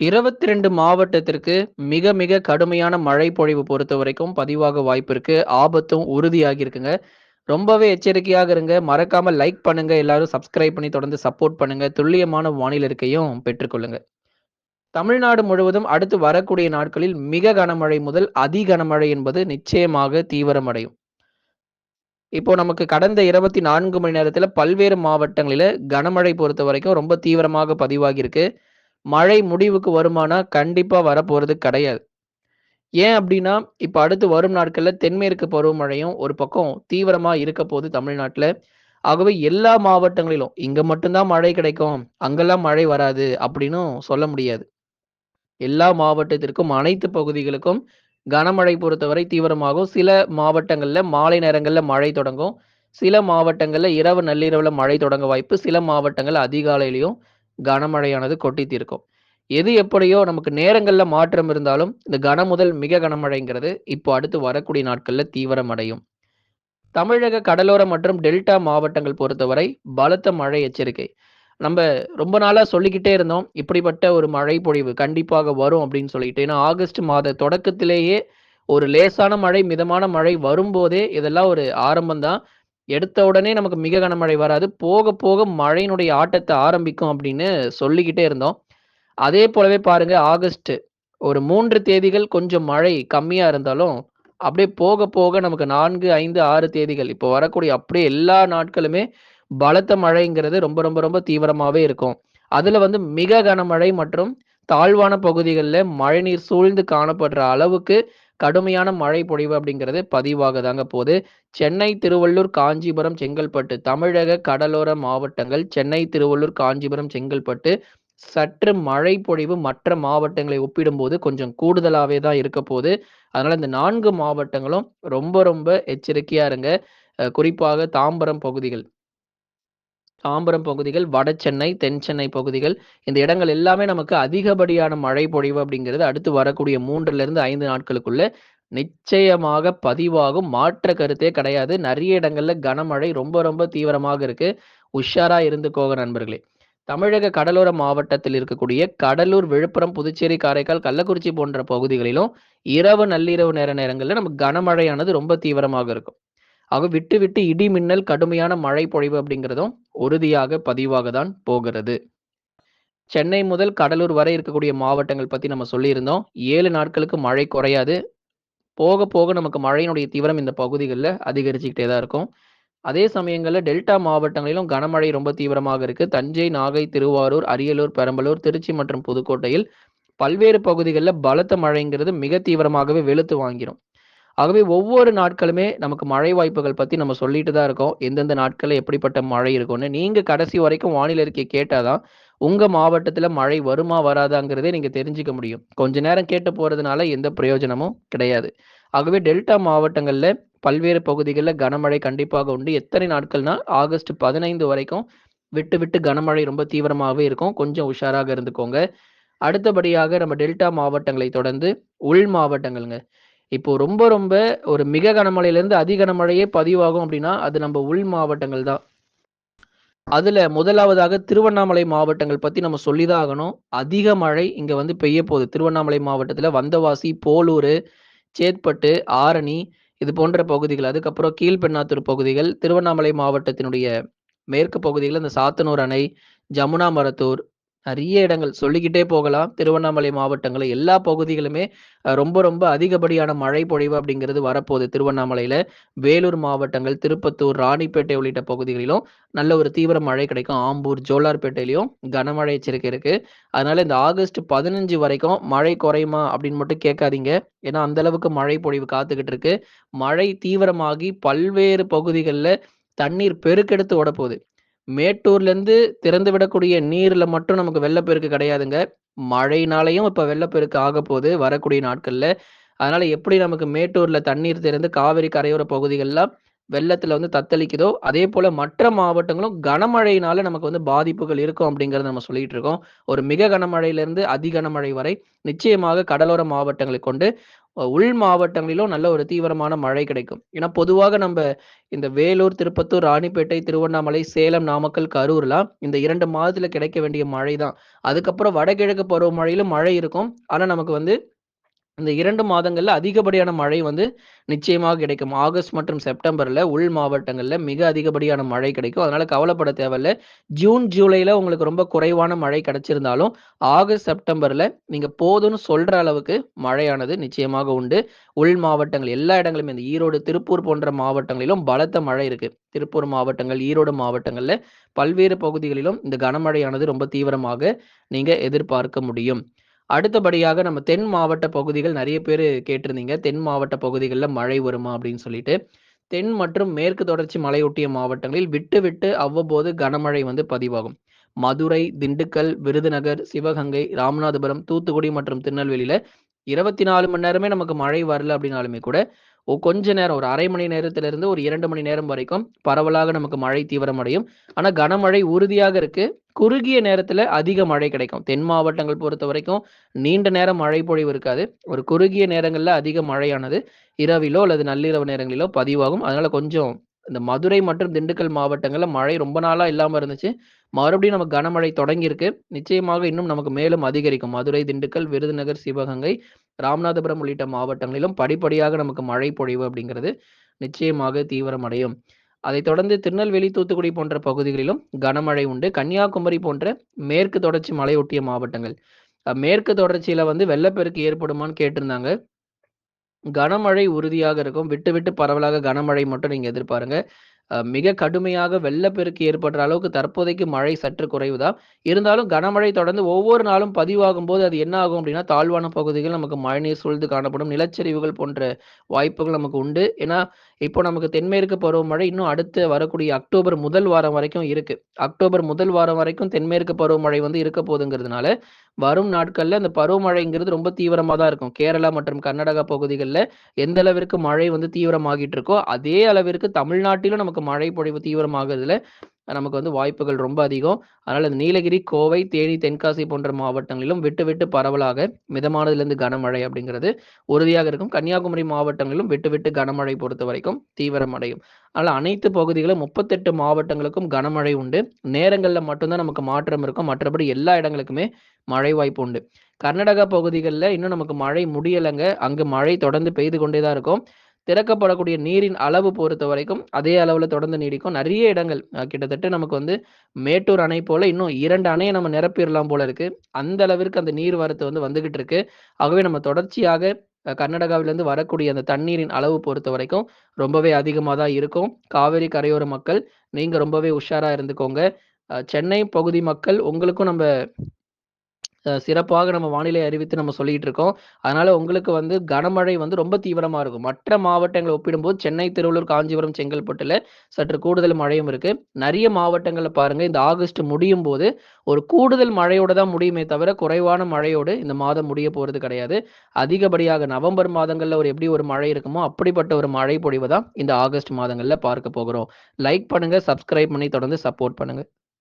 22 மாவட்டத்திற்கு மிக மிக கடுமையான மழை பொழிவு பொறுத்தவரைக்கும் பதிவாக வாய்ப்பு இருக்கு. ஆபத்தும் உறுதியாகி இருக்குங்க. ரொம்பவே எச்சரிக்கையாக இருங்க. மறக்காம லைக் பண்ணுங்க. எல்லாரும் சப்ஸ்கிரைப் பண்ணி தொடர்ந்து சப்போர்ட் பண்ணுங்க. துல்லியமான வானிலை இருக்கையும் பெற்றுக்கொள்ளுங்க. தமிழ்நாடு முழுவதும் அடுத்து வரக்கூடிய நாட்களில் மிக கனமழை முதல் அதி கனமழை என்பது நிச்சயமாக தீவிரமடையும். இப்போ நமக்கு கடந்த 24 மணி நேரத்தில் பல்வேறு மாவட்டங்களில் கனமழை பொறுத்த வரைக்கும் ரொம்ப தீவிரமாக பதிவாகியிருக்கு மழை முடிவுக்கு வருமானா கண்டிப்பா வரப்போறது கிடையாது. ஏன் அப்படின்னா இப்போ அடுத்து வரும் நாட்களில் தென்மேற்கு பருவமழையும் ஒரு பக்கம் தீவிரமாக இருக்க போது தமிழ்நாட்டில் ஆகவே எல்லா மாவட்டங்களிலும் இங்கே மட்டும்தான் மழை கிடைக்கும், அங்கெல்லாம் மழை வராது அப்படின்னும் சொல்ல முடியாது. எல்லா மாவட்டத்திற்கும் அனைத்து பகுதிகளுக்கும் கனமழை பொறுத்தவரை தீவிரமாகும். சில மாவட்டங்களில் மாலை நேரங்களில் மழை தொடங்கும். சில மாவட்டங்களில் இரவு நள்ளிரவில் மழை தொடங்க வாய்ப்பு. சில மாவட்டங்கள் அதிகாலையிலையும் கனமழையானது கொட்டி தீர்க்கும். எது எப்படியோ நமக்கு நேரங்களில் மாற்றம் இருந்தாலும், இந்த கன முதல் மிக கனமழைங்கிறது இப்போ அடுத்து வரக்கூடிய நாட்கள்ல தீவிரமடையும். தமிழக கடலோர மற்றும் டெல்டா மாவட்டங்கள் பொறுத்தவரை பலத்த மழை எச்சரிக்கை. நம்ம ரொம்ப நாளாக சொல்லிக்கிட்டே இருந்தோம். இப்படிப்பட்ட ஒரு மழை பொழிவு கண்டிப்பாக வரும் அப்படின்னு சொல்லிட்டு. ஏன்னா ஆகஸ்ட் மாத தொடக்கத்திலேயே ஒரு லேசான மழை, மிதமான மழை வரும்போதே இதெல்லாம் ஒரு ஆரம்பம் தான். எடுத்த உடனே நமக்கு மிக கனமழை வராது. போக போக மழையினுடைய ஆட்டத்தை ஆரம்பிக்கும் அப்படின்னு சொல்லிக்கிட்டே இருந்தோம். அதே போலவே பாருங்க ஆகஸ்ட் ஒரு மூன்று தேதிகள் கொஞ்சம் மழை கம்மியா இருந்தாலும், அப்படியே போக போக நமக்கு 4, 5, 6 தேதிகள் இப்போ வரக்கூடிய அப்படியே எல்லா நாட்களுமே பலத்த மழைங்கிறது ரொம்ப ரொம்ப ரொம்ப தீவிரமாவே இருக்கும். அதுல வந்து மிக கனமழை மற்றும் தாழ்வான பகுதிகளில் மழைநீர் சூழ்ந்து காணப்படுற அளவுக்கு கடுமையான மழை பொழிவு அப்படிங்கிறது பதிவாக தாங்க போது. சென்னை, திருவள்ளூர், காஞ்சிபுரம், செங்கல்பட்டு தமிழக கடலோர மாவட்டங்கள் சென்னை, திருவள்ளூர், காஞ்சிபுரம், செங்கல்பட்டு சற்று மழை பொழிவு மற்ற மாவட்டங்களை ஒப்பிடும்போது கொஞ்சம் கூடுதலாகவே தான் இருக்க போது. அதனால இந்த நான்கு மாவட்டங்களும் ரொம்ப ரொம்ப எச்சரிக்கையா இருங்க. குறிப்பாக தாம்பரம் பகுதிகள். தாம்பரம் பகுதிகள், வட சென்னை, தென் சென்னை பகுதிகள் இந்த இடங்கள் எல்லாமே நமக்கு அதிகப்படியான மழை பொழிவு அப்படிங்கிறது அடுத்து வரக்கூடிய 3லிருந்து 5 நாட்களுக்குள்ள நிச்சயமாக பதிவாகும். மாற்று கருத்தே கிடையாது. நிறைய இடங்கள்ல கனமழை ரொம்ப ரொம்ப தீவிரமாக இருக்கு. உஷாரா இருந்துக்கோங்க நண்பர்களே. தமிழக கடலோர மாவட்டத்தில் இருக்கக்கூடிய கடலூர், விழுப்புரம், புதுச்சேரி, காரைக்கால், கள்ளக்குறிச்சி போன்ற பகுதிகளிலும் இரவு, நள்ளிரவு நேர நேரங்களில் நமக்கு கனமழையானது ரொம்ப தீவிரமாக இருக்கும். ஆக விட்டு விட்டு இடி, மின்னல், கடுமையான மழை பொழிவு அப்படிங்கிறதும் உறுதியாக பதிவாக தான் போகிறது. சென்னை முதல் கடலூர் வரை இருக்கக்கூடிய மாவட்டங்கள் பற்றி நம்ம சொல்லியிருந்தோம். ஏழு நாட்களுக்கு மழை குறையாது. போக போக நமக்கு மழையினுடைய தீவிரம் இந்த பகுதிகளில் அதிகரிச்சுக்கிட்டே தான் இருக்கும். அதே சமயங்களில் டெல்டா மாவட்டங்களிலும் கனமழை ரொம்ப தீவிரமாக இருக்குது தஞ்சை, நாகை, திருவாரூர், அரியலூர், பெரம்பலூர், திருச்சி மற்றும் புதுக்கோட்டையில் பல்வேறு பகுதிகளில் பலத்த மழைங்கிறது மிக தீவிரமாகவே வெளுத்து வாங்கிரும். ஆகவே ஒவ்வொரு நாட்களுமே நமக்கு மழை வாய்ப்புகள் பத்தி நம்ம சொல்லிட்டு தான் இருக்கோம். எந்தெந்த நாட்களில் எப்படிப்பட்ட மழை இருக்கும்னு. நீங்க கடைசி வரைக்கும் வானிலை அறிக்கை கேட்டால் தான், உங்க மாவட்டத்துல மழை வருமா? வராதாங்கிறதே நீங்க தெரிஞ்சுக்க முடியும். கொஞ்ச நேரம் கேட்டு போறதுனால எந்த பிரயோஜனமும் கிடையாது. ஆகவே டெல்டா மாவட்டங்கள்ல பல்வேறு பகுதிகளில் கனமழை கண்டிப்பாக உண்டு. எத்தனை நாட்கள்னா, ஆகஸ்ட் 15 வரைக்கும் விட்டு விட்டு கனமழை ரொம்ப தீவிரமாகவே இருக்கும். கொஞ்சம் உஷாராக இருந்துக்கோங்க. அடுத்தபடியாக நம்ம டெல்டா மாவட்டங்களை தொடர்ந்து உள் மாவட்டங்கள்ங்க. இப்போ ரொம்ப ரொம்ப ஒரு மிக கனமழையிலேருந்து அதி கனமழையே பதிவாகும் அப்படின்னா அது நம்ம உள் மாவட்டங்கள் தான். அதுல முதலாவதாக திருவண்ணாமலை மாவட்டங்கள் பத்தி நம்ம சொல்லி தான் ஆகணும். அதிக மழை இங்க வந்து பெய்ய போகுது திருவண்ணாமலை மாவட்டத்துல வந்தவாசி, போலூர் சேத்பட்டு, ஆரணி இது போன்ற பகுதிகள். அதுக்கப்புறம் கீழ்பெண்ணாத்தூர் பகுதிகள், திருவண்ணாமலை மாவட்டத்தினுடைய மேற்கு பகுதிகள் இந்த சாத்தனூர் அணை, ஜமுனா மரத்தூர் நிறைய இடங்கள் சொல்லிக்கிட்டே போகலாம். திருவண்ணாமலை மாவட்டங்களில் எல்லா பகுதிகளுமே ரொம்ப ரொம்ப அதிகப்படியான மழை பொழிவு அப்படிங்கிறது வரப்போகுது திருவண்ணாமலையில. வேலூர் மாவட்டங்கள், திருப்பத்தூர், ராணிப்பேட்டை உள்ளிட்ட பகுதிகளிலும் நல்ல ஒரு தீவிர மழை கிடைக்கும். ஆம்பூர், ஜோலார்பேட்டையிலையும் கனமழை எச்சரிக்கை இருக்கு. அதனால இந்த ஆகஸ்ட் 15 வரைக்கும் மழை குறையுமா? அப்படின்னு மட்டும் கேட்காதீங்க. ஏன்னா அந்த அளவுக்கு மழை பொழிவு காத்துக்கிட்டு இருக்கு. மழை தீவிரமாகி பல்வேறு பகுதிகளில் தண்ணீர் பெருக்கெடுத்து ஓடப்போகுது மேட்டூர்லேருந்து திறந்து விடக்கூடிய நீரில் மட்டும் நமக்கு வெள்ளப்பெருக்கு கிடையாதுங்க. மழையினாலயும் இப்போ வெள்ளப்பெருக்கு ஆகப்போது வரக்கூடிய நாட்களில் அதனால் எப்படி நமக்கு மேட்டூரில் தண்ணீர் திறந்து காவிரி கரையோர பகுதிகளெலாம் வெள்ளத்தில் வந்து தத்தளிக்குதோ, அதேபோல மற்ற மாவட்டங்களும் கனமழையினால நமக்கு வந்து பாதிப்புகள் இருக்கும் அப்படிங்கிறத நம்ம சொல்லிட்டு இருக்கோம். ஒரு மிக கனமழையிலிருந்து அதி கனமழை வரை நிச்சயமாக கடலோர மாவட்டங்களை கொண்டு உள் மாவட்டங்களிலும் நல்ல ஒரு தீவிரமான மழை கிடைக்கும். ஏன்னா பொதுவாக நம்ம இந்த வேலூர், திருப்பத்தூர், ராணிப்பேட்டை, திருவண்ணாமலை, சேலம், நாமக்கல், கரூர்லாம் இந்த இரண்டு மாதத்துல கிடைக்க வேண்டிய மழை தான். அதுக்கப்புறம் வடகிழக்கு பருவமழையிலும் மழை இருக்கும். ஆனா நமக்கு வந்து இந்த இரண்டு மாதங்கள்ல அதிகப்படியான மழை வந்து நிச்சயமாக கிடைக்கும். ஆகஸ்ட் மற்றும் செப்டம்பர்ல உள் மாவட்டங்கள்ல மிக அதிகப்படியான மழை கிடைக்கும். அதனால கவலைப்பட தேவையில்ல. ஜூன், ஜூலைல உங்களுக்கு ரொம்ப குறைவான மழை கிடைச்சிருந்தாலும், ஆகஸ்ட், செப்டம்பர்ல நீங்க போதும்னு சொல்ற அளவுக்கு மழையானது நிச்சயமாக உண்டு. உள் மாவட்டங்கள் எல்லா இடங்களுமே இந்த ஈரோடு, திருப்பூர் போன்ற மாவட்டங்களிலும் பலத்த மழை இருக்கு. திருப்பூர் மாவட்டங்கள், ஈரோடு மாவட்டங்கள்ல பல்வேறு பகுதிகளிலும் இந்த கனமழையானது ரொம்ப தீவிரமாக நீங்க எதிர்பார்க்க முடியும். அடுத்தபடியாக நம்ம தென் மாவட்ட பகுதிகள் நிறைய பேர் கேட்டிருந்தீங்க. தென் மாவட்ட பகுதிகளில் மழை வருமா? அப்படின்னு சொல்லிட்டு. தென் மற்றும் மேற்கு தொடர்ச்சி மலையொட்டிய மாவட்டங்களில் விட்டு, விட்டு அவ்வப்போது கனமழை வந்து பதிவாகும். மதுரை, திண்டுக்கல், விருதுநகர், சிவகங்கை, ராமநாதபுரம், தூத்துக்குடி மற்றும் திருநெல்வேலியில 24 மணி நேரமே நமக்கு மழை வரல அப்படின்னாலுமே கூட, கொஞ்ச நேரம் ஒரு அரை மணி நேரத்திலிருந்து ஒரு இரண்டு மணி நேரம் வரைக்கும் பரவலாக நமக்கு மழை தீவிரமடையும். ஆனா கனமழை உறுதியாக இருக்கு. குறுகிய நேரத்துல அதிக மழை கிடைக்கும். தென் மாவட்டங்கள் பொறுத்த வரைக்கும் நீண்ட நேரம் மழை பொழிவு இருக்காது. ஒரு குறுகிய நேரங்கள்ல அதிக மழையானது இரவிலோ அல்லது நள்ளிரவு நேரங்களிலோ பதிவாகும். அதனால கொஞ்சம் இந்த மதுரை மற்றும் திண்டுக்கல் மாவட்டங்களில் மழை ரொம்ப நாளாக இல்லாமல் இருந்துச்சு. மறுபடியும் நமக்கு கனமழை தொடங்கியிருக்கு. நிச்சயமாக இன்னும் நமக்கு மேலும் அதிகரிக்கும். மதுரை, திண்டுக்கல், விருதுநகர், சிவகங்கை, ராமநாதபுரம் உள்ளிட்ட மாவட்டங்களிலும் படிப்படியாக நமக்கு மழை பொழிவு அப்படிங்கிறது நிச்சயமாக தீவிரமடையும். அதைத் தொடர்ந்து திருநெல்வேலி, தூத்துக்குடி போன்ற பகுதிகளிலும் கனமழை உண்டு. கன்னியாகுமரி போன்ற மேற்கு தொடர்ச்சி மலையொட்டிய மாவட்டங்கள். மேற்கு தொடர்ச்சியில வந்து வெள்ளப்பெருக்கு ஏற்படுமான்னு கேட்டிருந்தாங்க. கனமழை உறுதியாக இருக்கும். விட்டு, விட்டு பரவலாக கனமழை மட்டும் நீங்க எதிர்பாருங்க. மிக கடுமையாக வெள்ளப்பெருக்கு ஏற்படுற அளவுக்கு தற்போதைக்கு மழை சற்று குறைவு தான். இருந்தாலும் கனமழை தொடர்ந்து ஒவ்வொரு நாளும் பதிவாகும்போது அது என்ன ஆகும் அப்படின்னா, தாழ்வான பகுதிகள் நமக்கு மழைநீர் சூழ்ந்து காணப்படும். நிலச்சரிவுகள் போன்ற வாய்ப்புகள் நமக்கு உண்டு. ஏன்னா, இப்போ நமக்கு தென்மேற்கு பருவமழை இன்னும் அடுத்து வரக்கூடிய அக்டோபர் முதல் வாரம் வரைக்கும் இருக்கு. அக்டோபர் முதல் வாரம் வரைக்கும் தென்மேற்கு பருவமழை வந்து இருக்க போதுங்கிறதுனால, வரும் நாட்கள்ல அந்த பருவமழைங்கிறது ரொம்ப தீவிரமா தான் இருக்கும். கேரளா மற்றும் கர்நாடகா பகுதிகளில் எந்த அளவிற்கு மழை வந்து தீவிரமாகிட்டு இருக்கோ, அதே அளவிற்கு தமிழ்நாட்டிலும் நமக்கு மழை பொழிவு தீவிரமாகிறதுல நமக்கு வந்து வாய்ப்புகள் ரொம்ப அதிகம். அதனால் இந்த நீலகிரி, கோவை, தேனி, தென்காசி போன்ற மாவட்டங்களிலும் விட்டு, விட்டு பரவலாக மிதமானதுலேருந்து கனமழை அப்படிங்கிறது உறுதியாக இருக்கும். கன்னியாகுமரி மாவட்டங்களிலும் விட்டு, விட்டு கனமழை பொறுத்த வரைக்கும் தீவிரமடையும். அதனால் அனைத்து பகுதிகளும் 38 மாவட்டங்களுக்கும் கனமழை உண்டு. நேரங்களில் மட்டும்தான் நமக்கு மாற்றம் இருக்கும். மற்றபடி எல்லா இடங்களுக்குமே மழை வாய்ப்பு உண்டு. கர்நாடகா பகுதிகளில் இன்னும் நமக்கு மழை முடியலைங்க அங்கு மழை தொடர்ந்து பெய்து கொண்டே தான் இருக்கும். திறக்கப்படக்கூடிய நீரின் அளவு பொறுத்த வரைக்கும் அதே அளவில் தொடர்ந்து நீடிக்கும். நிறைய இடங்கள் கிட்டத்தட்ட நமக்கு வந்து மேட்டூர் அணை போல இன்னும் இரண்டு அணையை நம்ம நிரப்பிடலாம் போல இருக்கு. அந்த அளவிற்கு அந்த நீர் வரத்து வந்து வந்துகிட்டு இருக்கு. ஆகவே நம்ம தொடர்ச்சியாக கர்நாடகாவிலேருந்து கர்நாடகாவிலிருந்து வரக்கூடிய அந்த தண்ணீரின் அளவு பொறுத்த வரைக்கும் ரொம்பவே அதிகமாக தான் இருக்கும். காவேரி கரையோர மக்கள் நீங்கள் ரொம்பவே உஷாராக இருந்துக்கோங்க. சென்னை பகுதி மக்கள் உங்களுக்கும் நம்ம சிறப்பாக நம்ம வானிலை அறிவித்து நம்ம சொல்லிட்டு இருக்கோம். அதனால உங்களுக்கு வந்து கனமழை வந்து ரொம்ப தீவிரமா இருக்கும். மற்ற மாவட்டங்களை ஒப்பிடும்போது சென்னை, திருவள்ளூர், காஞ்சிபுரம், செங்கல்பட்டுல சற்று கூடுதல் மழையும் இருக்கு. நிறைய மாவட்டங்கள்ல பாருங்க இந்த ஆகஸ்ட் முடியும் போது ஒரு கூடுதல் மழையோட தான் முடியுமே தவிர, குறைவான மழையோடு இந்த மாதம் முடிய போறது கிடையாது. அதிகப்படியாக நவம்பர் மாதங்கள்ல ஒரு எப்படி ஒரு மழை இருக்குமோ, அப்படிப்பட்ட ஒரு மழை பொழிவு தான் இந்த ஆகஸ்ட் மாதங்கள்ல பார்க்க போகிறோம். லைக் பண்ணுங்க, சப்ஸ்கிரைப் பண்ணி தொடர்ந்து சப்போர்ட் பண்ணுங்க.